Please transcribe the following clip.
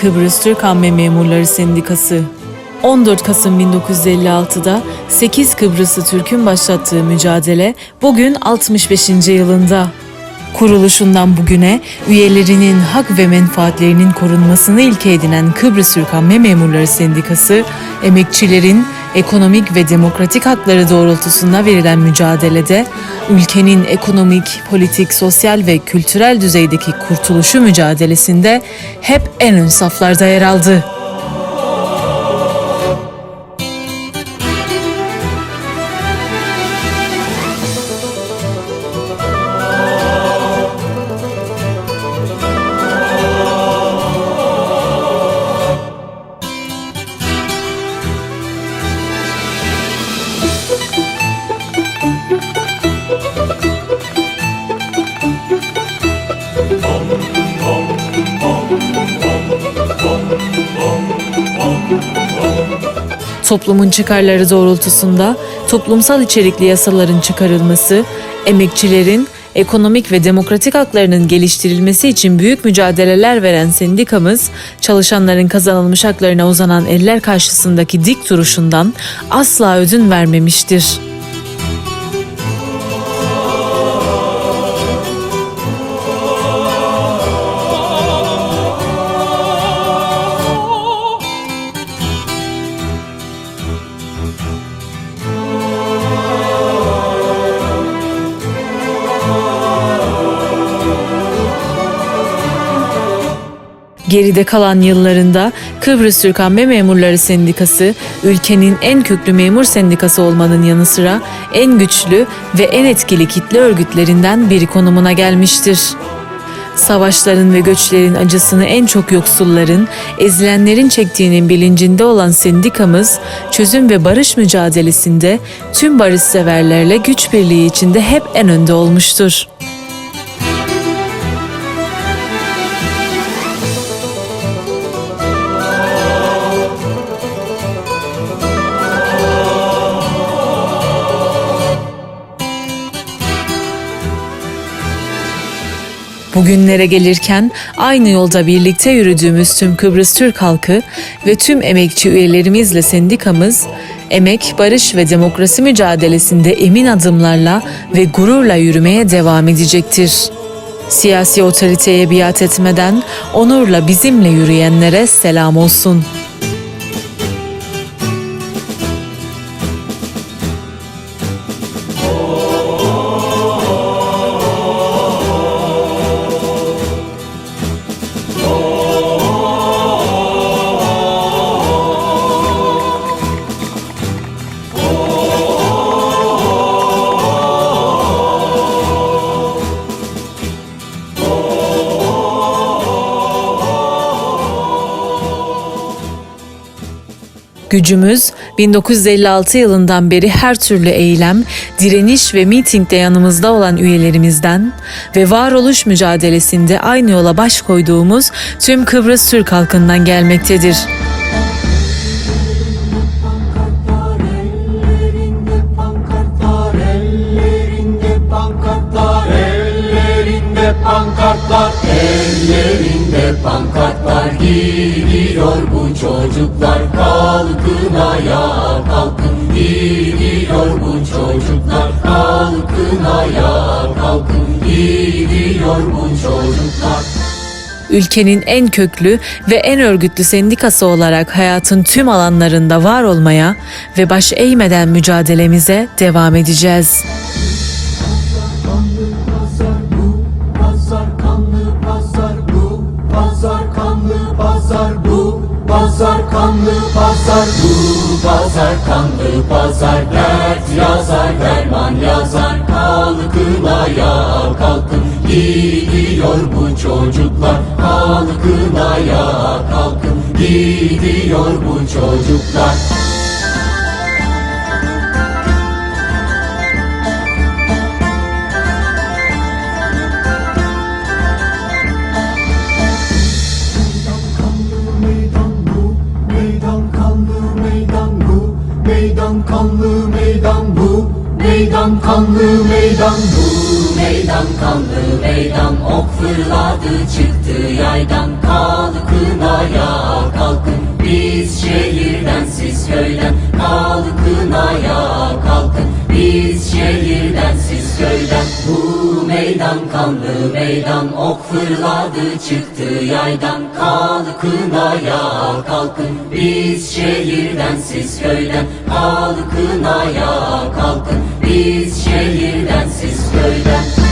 Kıbrıs Türk Amme Memurları Sendikası 14 Kasım 1956'da 8 Kıbrıslı Türk'ün başlattığı mücadele bugün 65. yılında. Kuruluşundan bugüne üyelerinin hak ve menfaatlerinin korunmasını ilke edinen Kıbrıs Türk Amme Memurları Sendikası, emekçilerin ekonomik ve demokratik hakları doğrultusunda verilen mücadelede ülkenin ekonomik, politik, sosyal ve kültürel düzeydeki kurtuluşu mücadelesinde hep en ön saflarda yer aldı. Toplumun çıkarları doğrultusunda toplumsal içerikli yasaların çıkarılması, emekçilerin ekonomik ve demokratik haklarının geliştirilmesi için büyük mücadeleler veren sendikamız, çalışanların kazanılmış haklarına uzanan eller karşısındaki dik duruşundan asla ödün vermemiştir. Geride kalan yıllarında Kıbrıs Türk Amme Memurları Sendikası, ülkenin en köklü memur sendikası olmanın yanı sıra en güçlü ve en etkili kitle örgütlerinden biri konumuna gelmiştir. Savaşların ve göçlerin acısını en çok yoksulların, ezilenlerin çektiğinin bilincinde olan sendikamız, çözüm ve barış mücadelesinde tüm barışseverlerle güç birliği içinde hep en önde olmuştur. Bugünlere gelirken aynı yolda birlikte yürüdüğümüz tüm Kıbrıs Türk halkı ve tüm emekçi üyelerimizle sendikamız, emek, barış ve demokrasi mücadelesinde emin adımlarla ve gururla yürümeye devam edecektir. Siyasi otoriteye biat etmeden onurla bizimle yürüyenlere selam olsun.'' Gücümüz 1956 yılından beri her türlü eylem, direniş ve mitingde yanımızda olan üyelerimizden ve varoluş mücadelesinde aynı yola baş koyduğumuz tüm Kıbrıs Türk halkından gelmektedir. Ellerinde pankartlar gidiyor bu çocuklar. Kalkın ayağa kalkın gidiyor bu çocuklar. Kalkın ayağa kalkın gidiyor bu çocuklar. Ülkenin en köklü ve en örgütlü sendikası olarak hayatın tüm alanlarında var olmaya ve baş eğmeden mücadelemize devam edeceğiz. Pazar kanlı pazar. Bu, pazar kanlı pazar. Dert yazar derman yazar. Kalkın ayağa kalkın. Gidiyor bu çocuklar. Kalkın ayağa kalkın. Gidiyor bu çocuklar. Meydan kanlı meydan bu, meydan kanlı meydan. Ok fırladı çıktı yaydan. Kalkın ayağa kalkın. Biz şehirden siz köyden. Kalkın ayağa kalkın. Biz şehirden siz köyden. Bu meydan kanlı meydan. Ok fırladı çıktı yaydan. Kalkın ayağa kalkın. Biz şehirden siz köyden. Kalkın ayağa kalkın Biz şehirden siz köyden